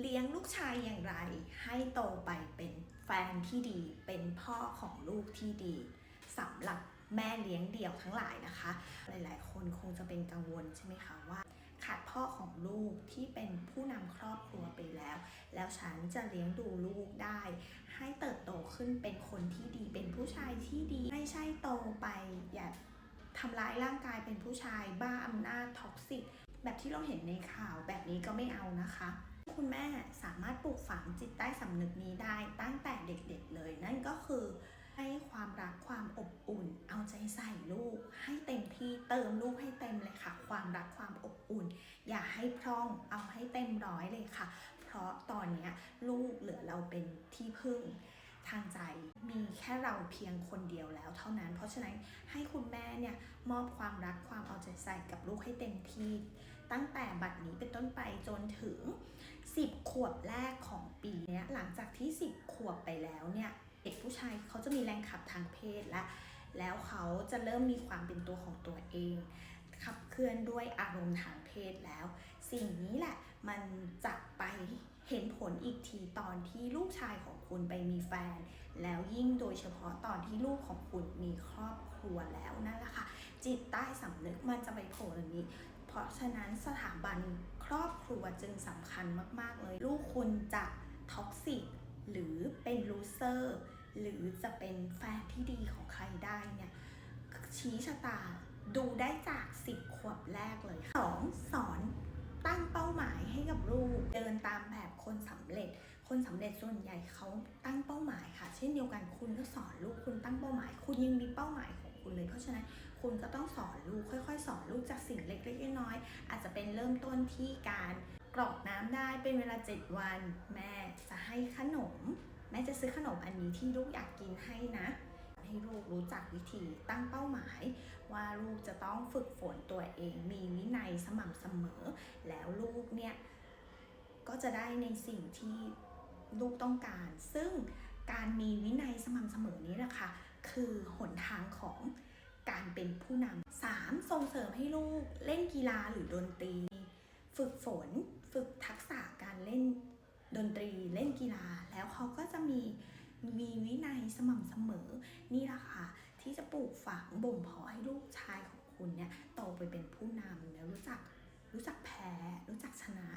เลี้ยงลูกชายอย่างไร ให้โตไปเป็นแฟนที่ดี เป็นพ่อของลูกที่ดีสำหรับแม่เลี้ยงเดี่ยวทั้งหลายนะคะ หลายๆ คนคงจะเป็นกังวลใช่ไหมคะว่าขาดพ่อของลูกที่เป็นผู้นำครอบครัวไปแล้ว แล้วฉันจะเลี้ยงดูลูกได้ ให้เติบโตขึ้นเป็นคนที่ดี เป็นผู้ชายที่ดี ไม่ใช่โตไปอย่าทำร้ายร่างกายเป็นผู้ชายบ้าอำนาจท็อกซิกแบบที่เราเห็นในข่าวแบบนี้ก็ไม่เอานะคะ คุณแม่สามารถปลูกฝังจิตใต้สำนึกนี้ได้ตั้งแต่เด็กๆเลย นั่นก็คือให้ความรักความอบอุ่น เอาใจใส่ลูก ให้เต็มที่เติมลูกให้เต็มเลยค่ะ ความรักความอบอุ่น อย่าให้พร่องเอาให้เต็มร้อยเลยค่ะ เพราะตอนนี้ลูกเหลือเราเป็นที่พึ่ง ทางใจ มีแค่เราเพียงคนเดียวแล้วเท่านั้น เพราะฉะนั้นให้คุณแม่เนี่ยมอบความรักความเอาใจใส่กับลูกให้เต็มที่ ตั้งแต่บัดนี้เป็นต้นไปจนถึง 10 ขวบแรกของปีนี้หลังจากที่ 10 ขวบไปแล้วเนี่ยเด็กผู้ชายเขาจะมีแรงขับทางเพศและแล้วเขาจะเริ่มมีความเป็นตัวของตัวเองขับเคลื่อนด้วยอารมณ์ทางเพศแล้ว สิ่งนี้แหละมันจะไป เห็นผลอีกทีตอนที่ลูกชายของคุณไปมีแฟน แล้วยิ่งโดยเฉพาะตอนที่ลูกของคุณมีครอบครัวแล้วนั่นแหละค่ะ จิตใต้สำนึกมันจะไปโผล่ตรงนี้ เพราะฉะนั้นสถาบันครอบครัวจึงสำคัญมาก ๆ เลย ลูกคุณจะท็อกซิกหรือเป็นลูเซอร์หรือจะเป็นแฟนที่ดีของใครได้เนี่ยชี้ชะตาดูได้จาก 10 ขวบแรกเลย 2. สอน ลูก เดินตามแบบคนสำเร็จ คนสำเร็จส่วนใหญ่เขาตั้งเป้าหมายค่ะ เช่นเดียวกันคุณก็สอนลูกคุณตั้งเป้าหมาย คุณยังมีเป้าหมายของคุณเลย เพราะฉะนั้นคุณก็ต้องสอนลูกค่อยๆ สอนลูกจากสิ่งเล็กๆน้อยๆอาจจะเป็นเริ่มต้นที่การกรอกน้ำได้เป็นเวลา 7 วัน แม่จะให้ขนม แม่จะซื้อขนมอันนี้ที่ลูกอยากกินให้นะ ให้ลูกรู้จักวิธีตั้งเป้าหมาย ว่าลูกจะต้องฝึกฝนตัวเองมีวินัยสม่ำเสมอ แล้วลูกเนี่ย ก็จะได้ในสิ่งที่ลูกต้องการ ซึ่งการมีวินัยสม่ำเสมอนี้แหละค่ะ คือหนทางของการเป็นผู้นำสามส่งเสริมให้ลูกเล่นกีฬาหรือดนตรี ฝึกฝน ฝึกทักษะการเล่นดนตรีเล่นกีฬา แล้วเขาก็จะมีมีวินัยสม่ำเสมอ นี่แหละค่ะ ที่จะปลูกฝังบ่มเพาะให้ลูกชายของคุณเนี่ยโตไปเป็นผู้นำแล้วรู้จักรู้จักแพ้ รู้จักชนะ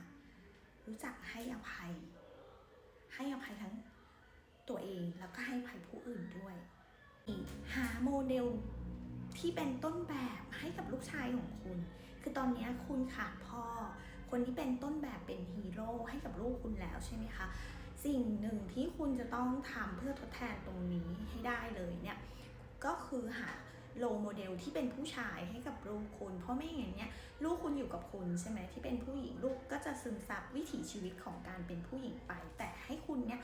รู้จักให้อภัย ให้อภัยทั้งตัวเองแล้วก็ให้อภัยผู้อื่นด้วย หาโมเดลที่เป็นต้นแบบให้กับลูกชายของคุณ คือตอนนี้คุณขาดพ่อ คนที่เป็นต้นแบบเป็นฮีโร่ให้กับลูกคุณแล้วใช่ไหมคะ สิ่งหนึ่งที่คุณจะต้องทำเพื่อทดแทนตรงนี้ให้ได้เลยเนี่ย ก็คือหา โลโมเดลที่เป็นผู้ชายให้กับลูกคุณ เพราะไม่อย่างนั้นเนี่ยลูกคุณอยู่กับคุณใช่ไหมที่เป็นผู้หญิงลูกก็จะซึมซับวิถีชีวิตของการเป็นผู้หญิงไป แต่ให้คุณเนี่ย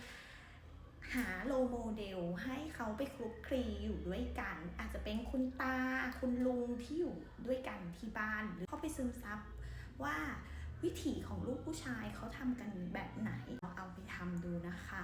หาโลโมเดลให้เขาไปคลุกคลีอยู่ด้วยกัน อาจจะเป็นคุณตา คุณลุงที่อยู่ด้วยกันที่บ้าน หรือเขาไปซึมซับว่าวิถีของลูกผู้ชายเขาทำกันแบบไหนเอาไปทำดูนะคะ